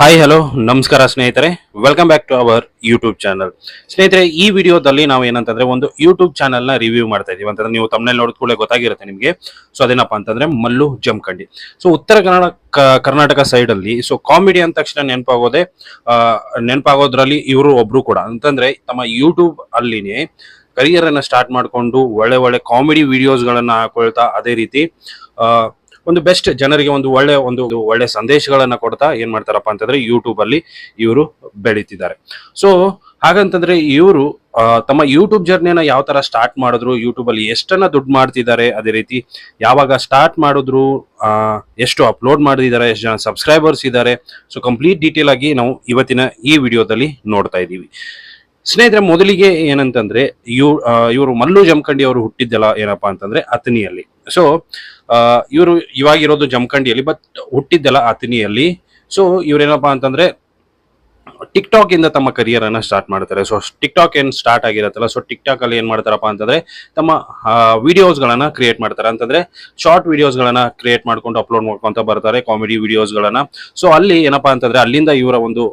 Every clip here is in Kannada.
ಹಾಯ್ ಹಲೋ ನಮಸ್ಕಾರ ಸ್ನೇಹಿತರೆ. Welcome back to our YouTube channel ಸ್ನೇಹಿತರೆ, ಈ ವಿಡಿಯೋದಲ್ಲಿ ನಾವು ಏನಂತಂದ್ರೆ ಒಂದು ಯೂಟ್ಯೂಬ್ ಚಾನಲ್ ರಿವ್ಯೂ ಮಾಡ್ತಾ ಇದೀವಿ ಅಂತಂದ್ರೆ ನೀವು ತಮ್ಮಲ್ಲಿ ನೋಡಿದ ಕೂಡಲೇ ಗೊತ್ತಾಗಿರುತ್ತೆ ನಿಮಗೆ. ಸೊ ಅದೇನಪ್ಪ ಅಂತಂದ್ರೆ ಮಲ್ಲು ಜಮಖಂಡಿ. ಸೊ ಉತ್ತರ ಕನ್ನಡ ಕರ್ನಾಟಕ ಸೈಡ್ ಅಲ್ಲಿ ಸೊ ಕಾಮಿಡಿ ಅಂದ ತಕ್ಷಣ ನೆನಪಾಗೋದೆ ನೆನಪಾಗೋದ್ರಲ್ಲಿ ಇವರು ಒಬ್ರು ಕೂಡ. ಅಂತಂದ್ರೆ, ತಮ್ಮ ಯೂಟ್ಯೂಬ್ ಅಲ್ಲಿನೇ ಕರಿಯರ್ ಅನ್ನ ಸ್ಟಾರ್ಟ್ ಮಾಡಿಕೊಂಡು ಒಳ್ಳೆ ಒಳ್ಳೆ ಕಾಮಿಡಿ ವಿಡಿಯೋಸ್ ಗಳನ್ನ ಹಾಕೊಳ್ತಾ ಅದೇ ರೀತಿ ಒಂದು ಬೆಸ್ಟ್ ಜನರಿಗೆ ಒಂದು ಒಳ್ಳೆ ಒಂದು ಒಳ್ಳೆ ಸಂದೇಶಗಳನ್ನ ಕೊಡ್ತಾ ಏನ್ ಮಾಡ್ತಾರಪ್ಪ ಅಂತಂದ್ರೆ ಯೂಟ್ಯೂಬ್ ಅಲ್ಲಿ ಇವರು ಬೆಳೀತಿದ್ದಾರೆ. ಸೊ ಹಾಗಂತಂದ್ರೆ ಇವರು ತಮ್ಮ ಯೂಟ್ಯೂಬ್ ಜರ್ನಿನ ಯಾವ ತರ ಸ್ಟಾರ್ಟ್ ಮಾಡಿದ್ರು ಯೂಟ್ಯೂಬ್ ಅಲ್ಲಿ ಎಷ್ಟನ್ನ ದುಡ್ಡು ಮಾಡ್ತಿದ್ದಾರೆ, ಅದೇ ರೀತಿ ಯಾವಾಗ ಸ್ಟಾರ್ಟ್ ಮಾಡಿದ್ರು ಎಷ್ಟು ಅಪ್ಲೋಡ್ ಮಾಡಿದ್ದಾರೆ, ಎಷ್ಟು ಜನ ಸಬ್ಸ್ಕ್ರೈಬರ್ಸ್ ಇದ್ದಾರೆ ಸೊ ಕಂಪ್ಲೀಟ್ ಡೀಟೇಲ್ ಆಗಿ ನಾವು ಇವತ್ತಿನ ಈ ವಿಡಿಯೋದಲ್ಲಿ ನೋಡ್ತಾ ಇದ್ದೀವಿ. ಸ್ನೇಹಿತರೆ, ಮೊದಲಿಗೆ ಏನಂತಂದ್ರೆ ಇವ್ ಇವರು ಮಲ್ಲು ಜಮಖಂಡಿ ಅವರು ಹುಟ್ಟಿದ್ದೆಲ್ಲ ಏನಪ್ಪಾ ಅಂತಂದ್ರೆ ಅತನಿಯಲ್ಲಿ ಸೊ ಇವರು ಇವಾಗಿರೋದು ಜಮಖಂಡಿಯಲ್ಲಿ ಬಟ್ ಹುಟ್ಟಿದ್ದೆಲ್ಲ ಅತನಿಯಲ್ಲಿ ಸೊ ಇವ್ರೇನಪ್ಪಾ ಅಂತಂದ್ರೆ ಟಿಕ್ ಟಾಕ್ ಇಂದ ತಮ್ಮ ಕರಿಯರ್ ಅನ್ನ ಸ್ಟಾರ್ಟ್ ಮಾಡ್ತಾರೆ ಸೊ ಟಿಕ್ ಟಾಕ್ ಏನ್ ಸ್ಟಾರ್ಟ್ ಆಗಿರತ್ತಲ್ಲ ಸೊ ಟಿಕ್ ಟಾಕ್ ಅಲ್ಲಿ ಏನ್ ಮಾಡ್ತಾರಪ್ಪ ಅಂತಂದ್ರೆ, ತಮ್ಮ ವಿಡಿಯೋಸ್ ಗಳನ್ನ ಕ್ರಿಯೇಟ್ ಮಾಡ್ತಾರೆ. ಅಂತಂದ್ರೆ ಶಾರ್ಟ್ ವಿಡಿಯೋಸ್ ಗಳನ್ನ ಕ್ರಿಯೇಟ್ ಮಾಡ್ಕೊಂಡು ಅಪ್ಲೋಡ್ ಮಾಡ್ಕೊಂತ ಬರ್ತಾರೆ ಕಾಮಿಡಿ ವಿಡಿಯೋಸ್ ಗಳನ್ನ. ಸೊ ಅಲ್ಲಿ ಏನಪ್ಪಾ ಅಂತಂದ್ರೆ, ಅಲ್ಲಿಂದ ಇವರ ಒಂದು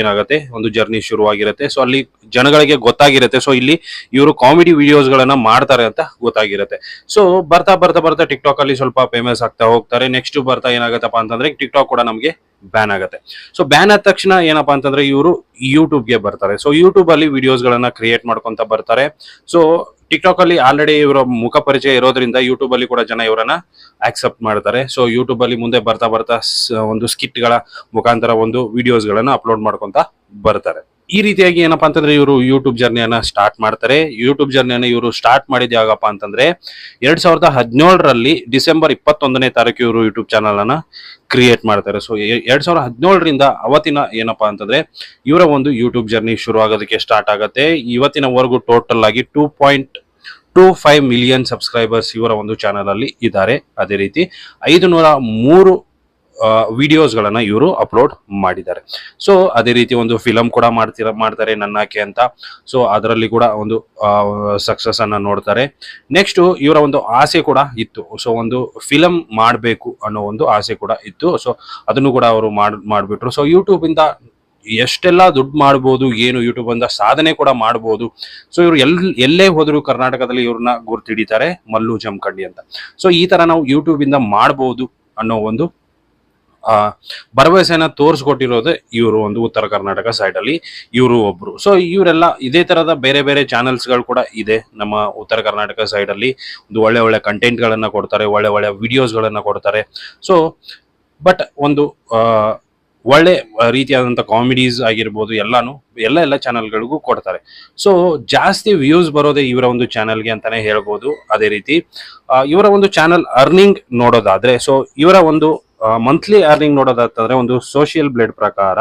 ಏನಾಗುತ್ತೆ, ಒಂದು ಜರ್ನಿ ಶುರುವಾಗಿರುತ್ತೆ. ಸೊ ಅಲ್ಲಿ ಜನಗಳಿಗೆ ಗೊತ್ತಾಗಿರುತ್ತೆ. ಸೊ ಇಲ್ಲಿ ಇವರು ಕಾಮಿಡಿ ವಿಡಿಯೋಸ್ ಗಳನ್ನ ಮಾಡ್ತಾರೆ ಅಂತ ಗೊತ್ತಾಗಿರುತ್ತೆ. ಸೊ ಬರ್ತಾ ಬರ್ತಾ ಬರ್ತಾ ಟಿಕ್ ಟಾಕ್ ಅಲ್ಲಿ ಸ್ವಲ್ಪ ಫೇಮಸ್ ಆಗ್ತಾ ಹೋಗ್ತಾರೆ. ನೆಕ್ಸ್ಟ್ ಬರ್ತಾ ಏನಾಗತ್ತಪ್ಪ ಅಂತಂದ್ರೆ ಟಿಕ್ ಟಾಕ್ ಕೂಡ ನಮಗೆ ಬ್ಯಾನ್ ಆಗುತ್ತೆ. ಸೊ ಬ್ಯಾನ್ ಆದ ತಕ್ಷಣ ಏನಪ್ಪಾ ಅಂತಂದ್ರೆ ಇವರು ಯೂಟ್ಯೂಬ್ಗೆ ಬರ್ತಾರೆ. ಸೊ ಯೂಟ್ಯೂಬ್ ಅಲ್ಲಿ ವಿಡಿಯೋಸ್ ಗಳನ್ನ ಕ್ರಿಯೇಟ್ ಮಾಡ್ಕೊಂತ ಬರ್ತಾರೆ. ಸೊ ಟಿಕ್ ಟಾಕ್ ಅಲ್ಲಿ ಆಲ್ರೆಡಿ ಇವರ ಮುಖ ಪರಿಚಯ ಇರೋದ್ರಿಂದ ಯೂಟ್ಯೂಬ್ ಅಲ್ಲಿ ಕೂಡ ಜನ ಇವರನ್ನ ಆಕ್ಸೆಪ್ಟ್ ಮಾಡ್ತಾರೆ. ಸೊ ಯೂಟ್ಯೂಬ್ ಅಲ್ಲಿ ಮುಂದೆ ಬರ್ತಾ ಬರ್ತಾ ಒಂದು ಸ್ಕಿಟ್ಗಳ ಮುಖಾಂತರ ಒಂದು ವಿಡಿಯೋಸ್ ಗಳನ್ನ ಅಪ್ಲೋಡ್ ಮಾಡ್ಕೊಂತ ಬರ್ತಾರೆ. ಈ ರೀತಿಯಾಗಿ ಏನಪ್ಪ ಅಂತಂದ್ರೆ ಇವರು ಯೂಟ್ಯೂಬ್ ಜರ್ನಿಯನ್ನ ಸ್ಟಾರ್ಟ್ ಮಾಡ್ತಾರೆ. ಯೂಟ್ಯೂಬ್ ಜರ್ನಿಯನ್ನ ಇವರು ಸ್ಟಾರ್ಟ್ ಮಾಡಿದ ಯಾವಾಗಪ್ಪ ಅಂತಂದ್ರೆ ಎರಡ್ ಸಾವಿರದ ಹದಿನೇಳರಲ್ಲಿ ಡಿಸೆಂಬರ್ ಇಪ್ಪತ್ತೊಂದನೇ ತಾರೀಕು ಇವರು ಯೂಟ್ಯೂಬ್ ಚಾನಲ್ ಅನ್ನ ಕ್ರಿಯೇಟ್ ಮಾಡ್ತಾರೆ. ಸೊ ಎರಡ್ ಸಾವಿರದ ಹದಿನೇಳರಿಂದ ಅವತ್ತಿನ ಏನಪ್ಪ ಅಂತಂದ್ರೆ ಇವರ ಒಂದು ಯೂಟ್ಯೂಬ್ ಜರ್ನಿ ಶುರು ಆಗೋದಕ್ಕೆ ಸ್ಟಾರ್ಟ್ ಆಗುತ್ತೆ. ಇವತ್ತಿನವರೆಗೂ ಟೋಟಲ್ ಆಗಿ two point two five million subscribers ಇವರ ಒಂದು ಚಾನಲ್ ಅಲ್ಲಿ ಇದ್ದಾರೆ. ಅದೇ ರೀತಿ ಐದು ನೂರ ಮೂರು ವಿಡಿಯೋಸ್ಗಳನ್ನ ಇವರು ಅಪ್ಲೋಡ್ ಮಾಡಿದ್ದಾರೆ. ಸೊ ಅದೇ ರೀತಿ ಒಂದು ಫಿಲಮ್ ಕೂಡ ಮಾಡ್ತಿರ, ಮಾಡ್ತಾರೆ ನನ್ನಾಕೆ ಅಂತ. ಸೊ ಅದರಲ್ಲಿ ಕೂಡ ಒಂದು ಸಕ್ಸಸ್ ಅನ್ನ ನೋಡ್ತಾರೆ. ನೆಕ್ಸ್ಟ್ ಇವರ ಒಂದು ಆಸೆ ಕೂಡ ಇತ್ತು. ಸೊ ಒಂದು ಫಿಲಮ್ ಮಾಡಬೇಕು ಅನ್ನೋ ಒಂದು ಆಸೆ ಕೂಡ ಇತ್ತು. ಸೊ ಅದನ್ನು ಕೂಡ ಅವರು ಮಾಡ್, ಮಾಡ್ಬಿಟ್ರು. ಸೊ ಯೂಟ್ಯೂಬ್ ಇಂದ ಎಷ್ಟೆಲ್ಲ ದುಡ್ಡು ಮಾಡ್ಬೋದು, ಏನು ಯೂಟ್ಯೂಬ್ ಅಂದ ಸಾಧನೆ ಕೂಡ ಮಾಡ್ಬೋದು. ಸೊ ಇವರು ಎಲ್, ಎಲ್ಲೇ ಹೋದ್ರು ಕರ್ನಾಟಕದಲ್ಲಿ ಇವ್ರನ್ನ ಗುರ್ತಿಡಿತಾರೆ ಮಲ್ಲು ಜಮಖಂಡಿ ಅಂತ. ಸೊ ಈ ತರ ನಾವು ಯೂಟ್ಯೂಬ್ ಇಂದ ಮಾಡ್ಬೋದು ಅನ್ನೋ ಒಂದು ಭರವಸೆನ ತೋರಿಸ್ಕೊಟ್ಟಿರೋದು ಇವರು ಒಂದು ಉತ್ತರ ಕರ್ನಾಟಕ ಸೈಡ್ ಅಲ್ಲಿ ಇವರು ಒಬ್ರು. ಸೊ ಇವರೆಲ್ಲ ಇದೇ ತರದ ಬೇರೆ ಬೇರೆ ಚಾನೆಲ್ಸ್ಗಳು ಕೂಡ ಇದೆ ನಮ್ಮ ಉತ್ತರ ಕರ್ನಾಟಕ ಸೈಡ್ ಅಲ್ಲಿ. ಒಂದು ಒಳ್ಳೆ ಒಳ್ಳೆ ಕಂಟೆಂಟ್ ಗಳನ್ನ ಕೊಡ್ತಾರೆ, ಒಳ್ಳೆ ಒಳ್ಳೆ ವಿಡಿಯೋಸ್ ಗಳನ್ನ ಕೊಡ್ತಾರೆ. ಸೊ ಬಟ್ ಒಂದು ಒಳ್ಳೆ ರೀತಿಯಾದಂಥ ಕಾಮಿಡೀಸ್ ಆಗಿರ್ಬೋದು ಎಲ್ಲಾನು, ಎಲ್ಲ ಎಲ್ಲ ಚಾನೆಲ್ಗಳಿಗೂ ಕೊಡ್ತಾರೆ. ಸೊ ಜಾಸ್ತಿ ವ್ಯೂಸ್ ಬರೋದೇ ಇವರ ಒಂದು ಚಾನೆಲ್ಗೆ ಅಂತಾನೆ ಹೇಳ್ಬೋದು. ಅದೇ ರೀತಿ ಇವರ ಒಂದು ಚಾನೆಲ್ ಅರ್ನಿಂಗ್ ನೋಡೋದಾದ್ರೆ ಸೊ ಇವರ ಒಂದು ಮಂತ್ಲಿ ಅರ್ನಿಂಗ್ ನೋಡೋದಾದ್ರೆ ಒಂದು ಸೋಷಿಯಲ್ ಬ್ಲೇಡ್ ಪ್ರಕಾರ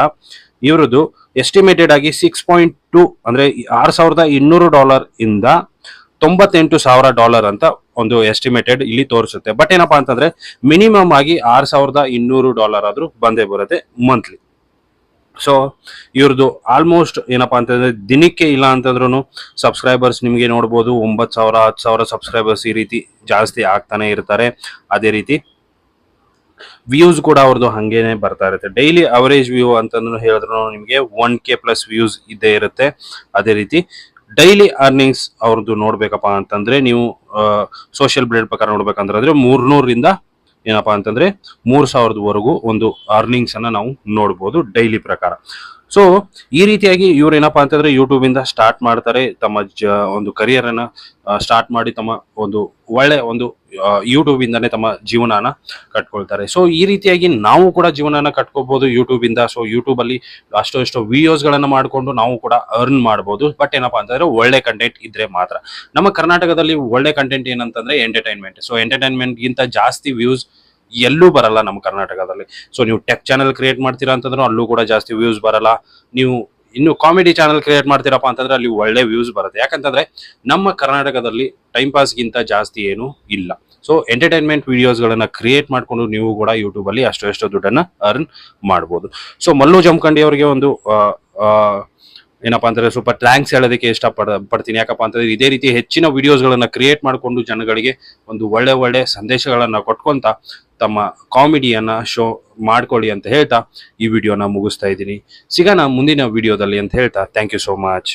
ಇವರದು ಎಸ್ಟಿಮೇಟೆಡ್ ಆಗಿ ಸಿಕ್ಸ್ ಪಾಯಿಂಟ್ ಟು ಅಂದ್ರೆ ಆರು ಸಾವಿರದ ಇನ್ನೂರು ಡಾಲರ್ ಇಂದ ತೊಂಬತ್ತೆಂಟು ಸಾವಿರ ಡಾಲರ್ ಅಂತ ಒಂದು ಎಸ್ಟಿಮೇಟೆಡ್ ಇಲ್ಲಿ ತೋರಿಸುತ್ತೆ. ಬಟ್ ಏನಪ್ಪಾ ಅಂತಂದ್ರೆ ಮಿನಿಮಮ್ ಆಗಿ ಆರು ಸಾವಿರದ ಇನ್ನೂರು ಡಾಲರ್ ಆದ್ರೂ ಬಂದೇ ಬರುತ್ತೆ ಮಂತ್ಲಿ ಸೊ ಇವ್ರದ್ದು ಆಲ್ಮೋಸ್ಟ್ ಏನಪ್ಪಾ ಅಂತಂದ್ರೆ ದಿನಕ್ಕೆ ಇಲ್ಲ ಅಂತಂದ್ರೂ ಸಬ್ಸ್ಕ್ರೈಬರ್ಸ್ ನಿಮಗೆ ನೋಡ್ಬೋದು ಒಂಬತ್ತು ಸಾವಿರ, ಹತ್ತು ಸಾವಿರ ಸಬ್ಸ್ಕ್ರೈಬರ್ಸ್ ಈ ರೀತಿ ಜಾಸ್ತಿ ಆಗ್ತಾನೆ ಇರ್ತಾರೆ. ಅದೇ ರೀತಿ ವ್ಯೂಸ್ ಕೂಡ ಅವ್ರದ್ದು ಹಂಗೇನೆ ಬರ್ತಾ ಇರುತ್ತೆ. ಡೈಲಿ ಅವರೇಜ್ ವ್ಯೂ ಅಂತಂದ್ರು ಹೇಳಿದ್ರು ನಿಮಗೆ ಒನ್ ಕೆ ಪ್ಲಸ್ ವ್ಯೂಸ್ ಇದ್ದೇ ಇರುತ್ತೆ. ಅದೇ ರೀತಿ ಡೈಲಿ ಅರ್ನಿಂಗ್ಸ್ ಅವ್ರದ್ದು ನೋಡ್ಬೇಕಪ್ಪ ಅಂತಂದ್ರೆ ನೀವು ಸೋಷಿಯಲ್ ಬ್ಲೇಡ್ ಪ್ರಕಾರ ನೋಡ್ಬೇಕಂದ್ರೆ ಅಂದ್ರೆ ಮೂರ್ನೂರಿಂದ ಏನಪ್ಪಾ ಅಂತಂದ್ರೆ ಮೂರ್ ಸಾವಿರದವರೆಗೂ ಒಂದು ಅರ್ನಿಂಗ್ಸ್ ಅನ್ನ ನಾವು ನೋಡ್ಬೋದು ಡೈಲಿ ಪ್ರಕಾರ. ಸೊ ಈ ರೀತಿಯಾಗಿ ಇವ್ರು ಏನಪ್ಪಾ ಅಂತಂದ್ರೆ ಯೂಟ್ಯೂಬ್ ಇಂದ ಸ್ಟಾರ್ಟ್ ಮಾಡ್ತಾರೆ, ತಮ್ಮ ಒಂದು ಕರಿಯರ್ ಅನ್ನ ಸ್ಟಾರ್ಟ್ ಮಾಡಿ ತಮ್ಮ ಒಂದು ಒಳ್ಳೆ ಒಂದು ಯೂಟ್ಯೂಬ್ ಇಂದಾನೆ ತಮ್ಮ ಜೀವನನ ಕಟ್ಕೊಳ್ತಾರೆ. ಸೊ ಈ ರೀತಿಯಾಗಿ ನಾವು ಕೂಡ ಜೀವನನ ಕಟ್ಕೋಬಹುದು ಯೂಟ್ಯೂಬ್ ಇಂದ. ಸೊ ಯೂಟ್ಯೂಬ್ ಅಲ್ಲಿ ಅಷ್ಟೋ ಎಷ್ಟೋ ವಿಡಿಯೋಸ್ ಗಳನ್ನ ಮಾಡ್ಕೊಂಡು ನಾವು ಕೂಡ ಅರ್ನ್ ಮಾಡಬಹುದು ಬಟ್ ಏನಪ್ಪಾ ಅಂತಂದ್ರೆ ಒಳ್ಳೆ ಕಂಟೆಂಟ್ ಇದ್ರೆ ಮಾತ್ರ. ನಮ್ಮ ಕರ್ನಾಟಕದಲ್ಲಿ ಒಳ್ಳೆ ಕಂಟೆಂಟ್ ಏನಂತಂದ್ರೆ ಎಂಟರ್ಟೈನ್ಮೆಂಟ್ ಸೊ ಎಂಟರ್ಟೈನ್ಮೆಂಟ್ ಗಿಂತ ಜಾಸ್ತಿ ವ್ಯೂಸ್ ಎಲ್ಲೂ ಬರಲ್ಲ ನಮ್ಮ ಕರ್ನಾಟಕದಲ್ಲಿ. ಸೊ ನೀವು ಟೆಕ್ ಚಾನಲ್ ಕ್ರಿಯೇಟ್ ಮಾಡ್ತೀರಾ ಅಂತಂದ್ರೂ ಅಲ್ಲೂ ಕೂಡ ಜಾಸ್ತಿ ವ್ಯೂಸ್ ಬರಲ್ಲ. ನೀವು ಇನ್ನು ಕಾಮಿಡಿ ಚಾನಲ್ ಕ್ರಿಯೇಟ್ ಮಾಡ್ತೀರಪ್ಪ ಅಂತಂದ್ರೆ ಅಲ್ಲಿ ಒಳ್ಳೆ ವ್ಯೂಸ್ ಬರುತ್ತೆ. ಯಾಕಂತಂದ್ರೆ ನಮ್ಮ ಕರ್ನಾಟಕದಲ್ಲಿ ಟೈಮ್ ಪಾಸ್ಗಿಂತ ಜಾಸ್ತಿ ಏನು ಇಲ್ಲ. ಸೊ ಎಂಟರ್ಟೈನ್ಮೆಂಟ್ ವಿಡಿಯೋಸ್ಗಳನ್ನ ಕ್ರಿಯೇಟ್ ಮಾಡ್ಕೊಂಡು ನೀವು ಕೂಡ ಯೂಟ್ಯೂಬಲ್ಲಿ ಅಷ್ಟು ಎಷ್ಟು ದುಡ್ಡನ್ನ ಅರ್ನ್ ಮಾಡ್ಬೋದು. ಸೊ ಮಲ್ಲು ಜಮಖಂಡಿ ಅವರಿಗೆ ಒಂದು ಏನಪ್ಪಾ ಅಂತಂದ್ರೆ ಸ್ವಲ್ಪ ಥ್ಯಾಂಕ್ಸ್ ಹೇಳೋದಕ್ಕೆ ಇಷ್ಟ ಪಡ ಪಡ್ತೀನಿ. ಯಾಕಪ್ಪ ಅಂತಂದ್ರೆ ಇದೇ ರೀತಿ ಹೆಚ್ಚಿನ ವಿಡಿಯೋಸ್ಗಳನ್ನು ಕ್ರಿಯೇಟ್ ಮಾಡಿಕೊಂಡು ಜನಗಳಿಗೆ ಒಂದು ಒಳ್ಳೆ ಒಳ್ಳೆ ಸಂದೇಶಗಳನ್ನ ಕೊಟ್ಕೊಂತ ತಮ್ಮ ಕಾಮಿಡಿಯನ್ನ ಶೋ ಮಾಡ್ಕೊಳ್ಳಿ ಅಂತ ಹೇಳ್ತಾ ಈ ವಿಡಿಯೋನ ಮುಗಿಸ್ತಾ ಇದ್ದೀನಿ. ಸಿಗೋಣ ಮುಂದಿನ ವಿಡಿಯೋದಲ್ಲಿ ಅಂತ ಹೇಳ್ತಾ. Thank you so much